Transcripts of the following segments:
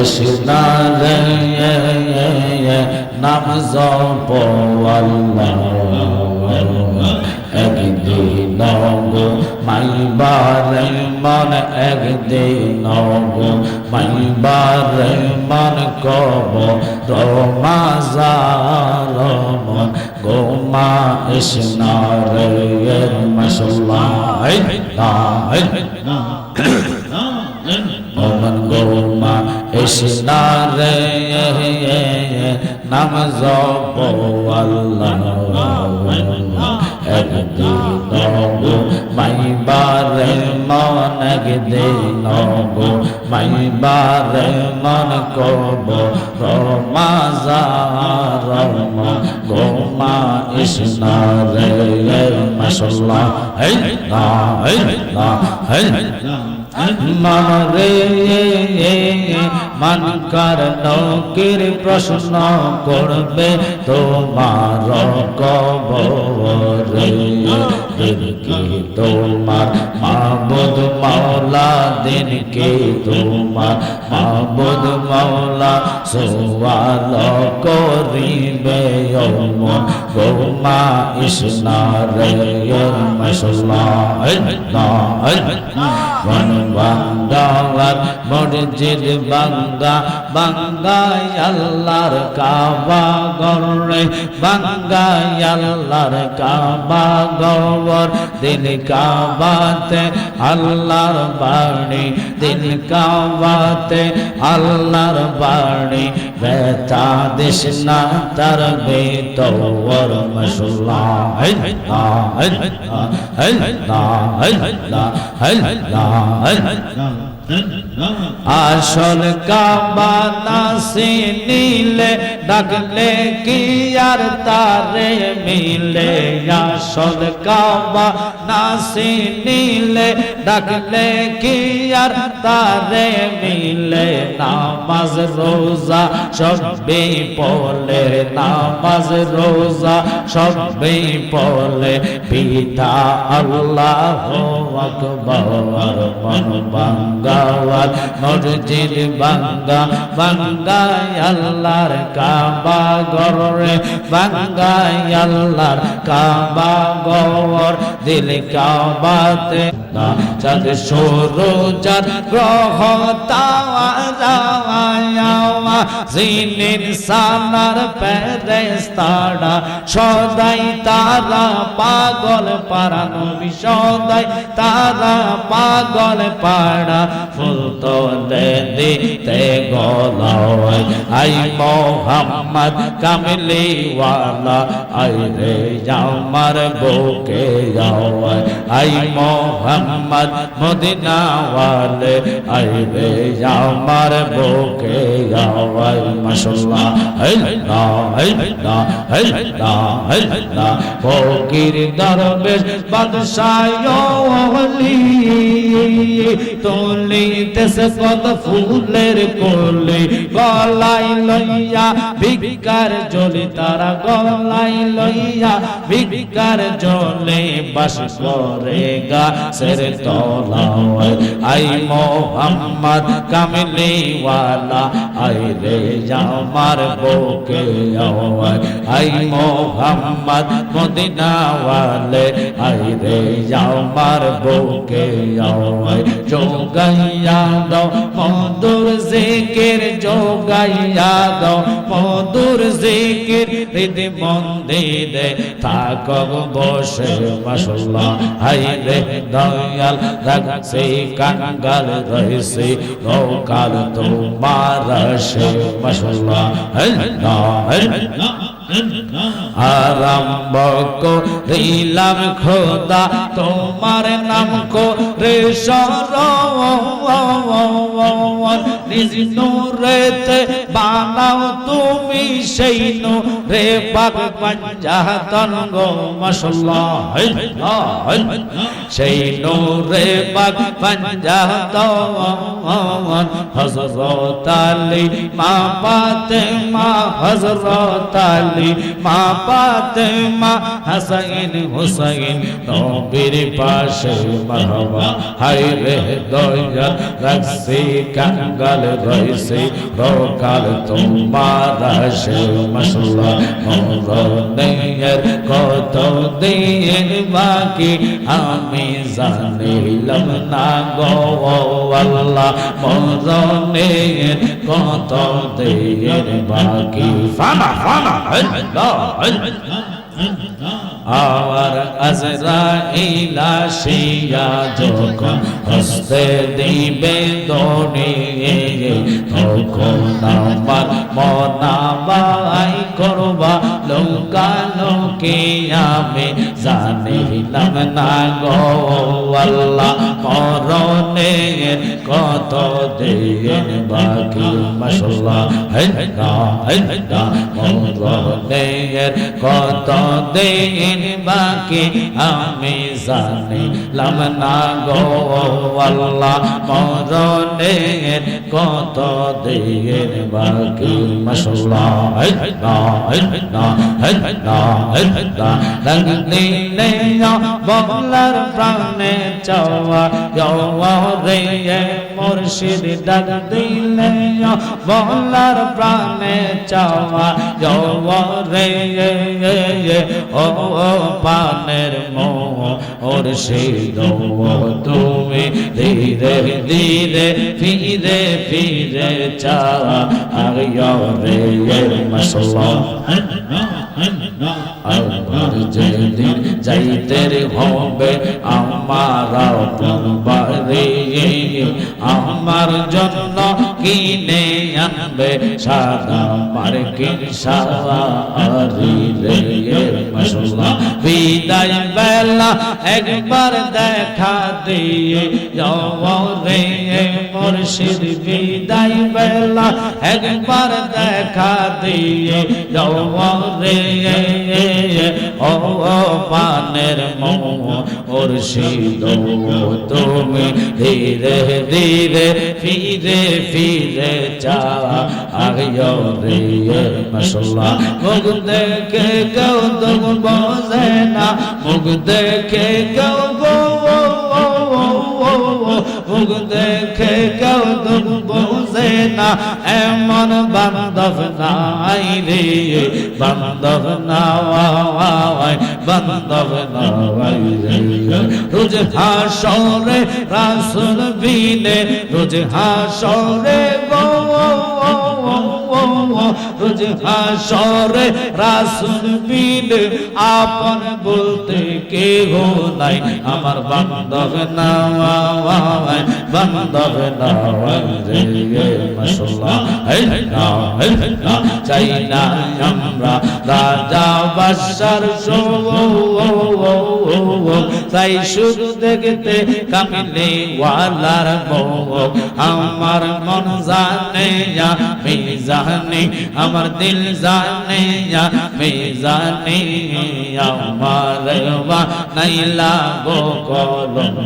এসনা রে নাম জপ আল্লাহ। একদিন গো মাইবার মন, একদিন গো মাইবার মন কব রমাজার মন। গোমা ইসনার মশলাই জপ আল্লাহ। একদিন মাইবার মন একদিন মাইবার মন কব রমাজার মন গোমা ইসনারে মাসাল্লাহ হে না হে না হে মান রে মান কার নকির প্রশ্ন করবে তোমার কবরে। দিনকে তোমার মাবুদ মাওলা, দিনকে তোমার মাবুদ মাওলা, সোয়াল করিবে অমন গোমা ইসনারে মশলা বন বাঙ্গার মসজিদ বাঙ্গা বাঙ্গাই আল্লাহর কাবা গরে বাঙ্গাই আল্লাহর কাবা গর দিন কাবাতে আল্লাহর বাণী, দিন কাবাতে আল্লাহর বাণী। বেতা দিস না তার বেতর মশলা আসল কাবা নাসি নীলে ডাকলে কি আর তারে মিলে? আসল কাবা নাসি নীলে ডাকলে কি আর তারে মিলে? নামাজ রোজা সবে পলে নামাজ রোজা সবে পলে পিতা আল্লাহ আকবর, মন বাঙ্গাওয়াল মসজিদ বাঙ্গা বাঙ্গাই আল্লাহর কাবা গরে বাঙ্গাই আল্লাহর কাবা গর দিল কাবাতে না চাঁদ সরু চাঁদ গ্রহ তাওয়া যাওয়া জিনির সানার পেরেস্তাড়া সদাই তারা পাগল পারা নবী, সদাই তারা পাগল পাড়া, ফুল তো দে দিতে গলায়, আই মোহাম্মদ কামলি ওয়ালা আই রে আমার বুকে যাওয়ায় আই মোহাম্মদ মদিনা ওয়ালে আই রে আমার বুকে যাওয়ায় মাশাআল্লাহ আল্লাহ আল্লাহ আল্লাহ আল্লাহ ফকির দরবেশ বাদশাহ ওলি তুলিতেছে কত ফুলের কোলে গলাই লইয়া ভিকার জলে তারা গলাই লইয়া ভিকার জলে বাস করে গা সের তলায় আই মোহাম্মদ কামলি ওয়ালা আই রে আমার বুকে আওয়ায় আই মোহাম্মদ মদিনা ওয়ালে আই রে আমার বুকে আওয়ায় যোগাইয়া দাও, মধুর জিকির যোগাইয়া দাও, মধুর জিকির হৃদ মন্দিরে থাকক বসে মাসাল্লাহ হাই রে দয়াল, রাখছে কাঙ্গাল, রয়েছে নৌকাল তোমার সে মাসাল্লাহ হল্লা হল্লা। আরম্ভ করিলাম খোদা তোমার নাম কো রে নিজ নূরেতে বানাও তুমি সেই নো রে পাক পাঞ্জাতন গো মাশাল্লাহ, সেই নো রে পাক পাঞ্জাতন হযরত আলী, মা ফাতেমা, হযরত আলী, মা ফাতেমা, হাসাইন হুসাইন, নবীর পাশে মারহাবা হায় রে দয়া রাখছি কাঙ্গাল রইছে রকাল তোমার আসে মশলা মরণের কত দিন বাকি আমি জানিলাম না গো আল্লাহ। মরণের কত দিন বাকি? ফানা ফানা আর আজরাইলা শিয়া যখন হস্তে দিবে দনে তখন আমার মনাবাই করবা। লৌকা লোকে আমি জানিলাম না গো আল্লাহ মরণে কত দিন বাকি মশলা হেদা হেদা মরণে কত দিন বাকি আমি জানিলাম না গো আল্লাহ মরণে কত দিন বাকি মশলা হেদা হেদা বলার প্রাণে চাওয়া, যাওয়া রে মুর্শিদ ডাক দিলে বলার প্রাণে চাওয়া, যাওয়া রে ও পানের মুর্শিদ তুমি ধীরে ধীরে, ফিরে ফিরে চাওয়া আগে রে মশলা। আমার যেদিন যাইতে হবে আমার আমার জন্য কিনে আনবে সাদা মার্কিন সারি রে মশলা। বিদায় বেলা একবার দেখা দিয়ে রে মুর্শিদ। বিদায় বেলা একবার দেখা দিয়ে রে ও পানের মুর্শিদ। তুমি ধীরে ধীরে ফিরে ফিরে চা আগে রে মশলা মুখ দেখে কেউ তো বোঝে না মুখ দেখে কেউ মুখ দেখে কেউ দুঃখ বোঝে না। এমন বান্ধব নাই রে, বান্ধব নাই বান্ধব নাই রে। রোজ হাসরে রাসুল বিনে, রোজ হাসরে গো রোজ হাসরে রাসুল বিন আপন বলতে কেহ নাই। আমার বান্ধব নাওয়াই বান্ধব নাওয়াই রে মশলা হে না হে না, চাই না আমরা রাজা বাসার শো তাই শুধু দেখতে ওয়ালার আমার মন জানে জানি আমার দিল জানে আমি জানি আমার নাইলা গো কলম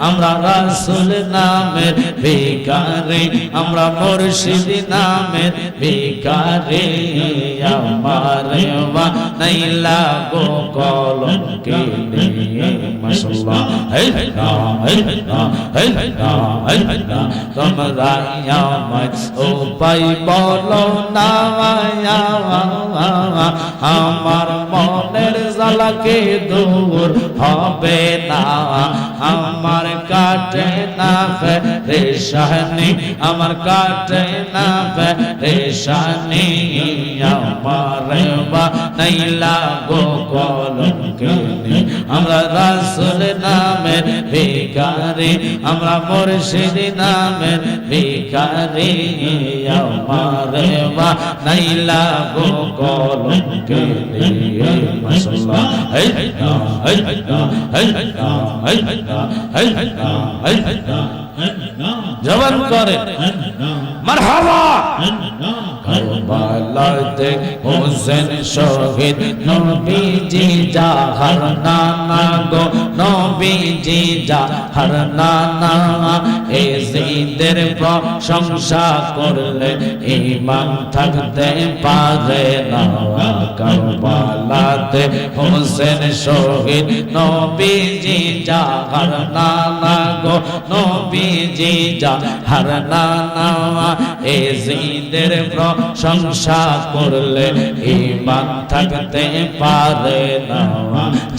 আমরা রাসুল নামের ভিকারে আমরা মুর্শিদ নামের ভিকারে আমার নাইলা গো কলম কিনে মশলা হে না হে না হে না হে না তোমরা আমায় উপায় বলো না আমার মনের জ্বালাকে দূর হবে না। আমার কাটে না রেশানি, আমার কাটে না রেশানি। আমার বা নাইলা গো কলম কিনে আমরা রাসুল নামের ভিকারি আমরা মুর্শিদ নামের ভিকারি আমার বা জবান করে মারহাবা হোসেন শহীদ, নবীজি জাহার নানা গো, নবীজি নানা, এ জিদের প্রশংসা করলে ইমান থাকতে পারে না। হোসেন শহীদ, নবীজি জাহার নানা গো, নবীজি জাহার নানা, এ জিদের প্র সংসার করলে ইমান থাকতে পারে না।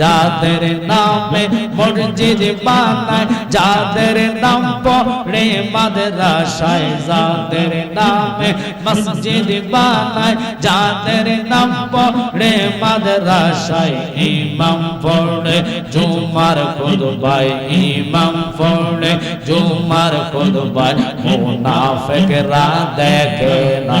যাদের নামে মসজিদ বানায়, যাদের নাম পড়ে মাদ্রাসায়, যাদের নামে মসজিদ বানায়, যাদের নাম পড়ে মাদ্রাসায় ইমাম পড়ে, জুমার খুদবাই ইমাম পড়ে, জুমার খুদবাই মুনাফিকরা দেখে না।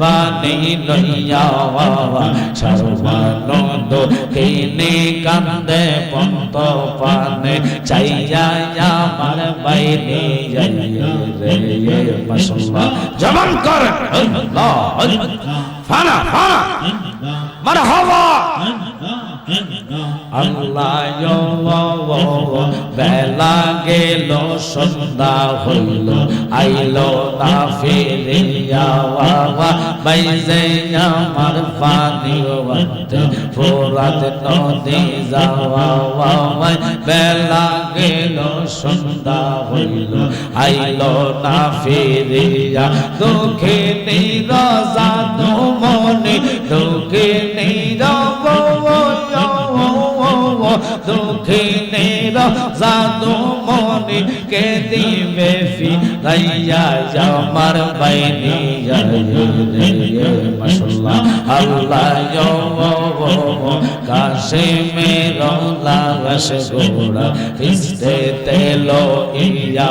বানি লইয়া সর্বানন্দ কিনে কান্দে পন্ত পানে, চাইয়া আমার বাইরে রে মশলা জবান কর। আল্লাহ। ফানা ফানা। মারহাবা। আল্লাহ বেলা গেল, সন্ধ্যা হইল, আইল না ফিরিয়া বাবা, বাইজে আমার পানি ফোরাত নদী যাওয়া বাবা বেলা গেল, সন্ধ্যা হইল, আইল না ফিরিয়া দুঃখে নিরজা মনে দুঃখে নিরব দুঃখিনের জাদু মনে কে দিবে ফি। গাইয়া যাও আমার বাইনি মশলা আল্লাহ কাশে মেরো লাশ গোড়া খ্রিস্টে তেলো ইয়া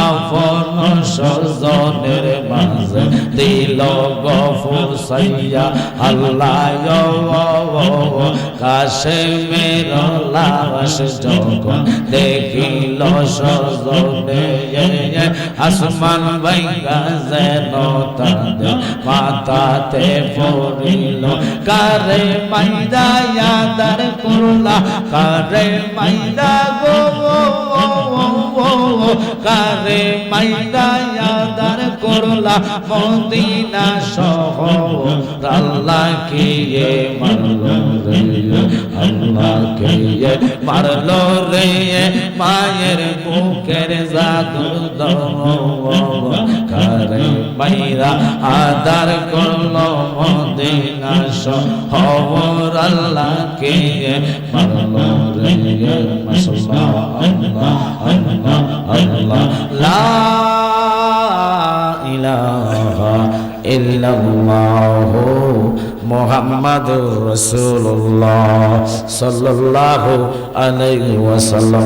আফন সজনের মাঝ দিল গফুর সাইয়া আল্লাহ কাশে মেরো লাশ যখন দেখিল সজনে আসমান ভাঙ্গা যেন তাদের মাতাতে পড়িল। কারে মাইদা ইয়াদার করলা কারে মাইদা গো কারে মাইদা ইয়াদার করলা মদিনা শহর আল্লাহ কি মারল রে। খেয়ে মারলো রে মায়ের বুকের জাদু করে মাইরা আদার করল মদিনা শহর আল্লাহকে। মারলো রে মাসলা আল্লাহ আল্লাহ আল্লাহ, লা ইলাহা ইল্লাল্লাহ। মোহাম্মদুর রসুল্লাহ সাল্লাহ আলাই ওয়াসাল্লাম।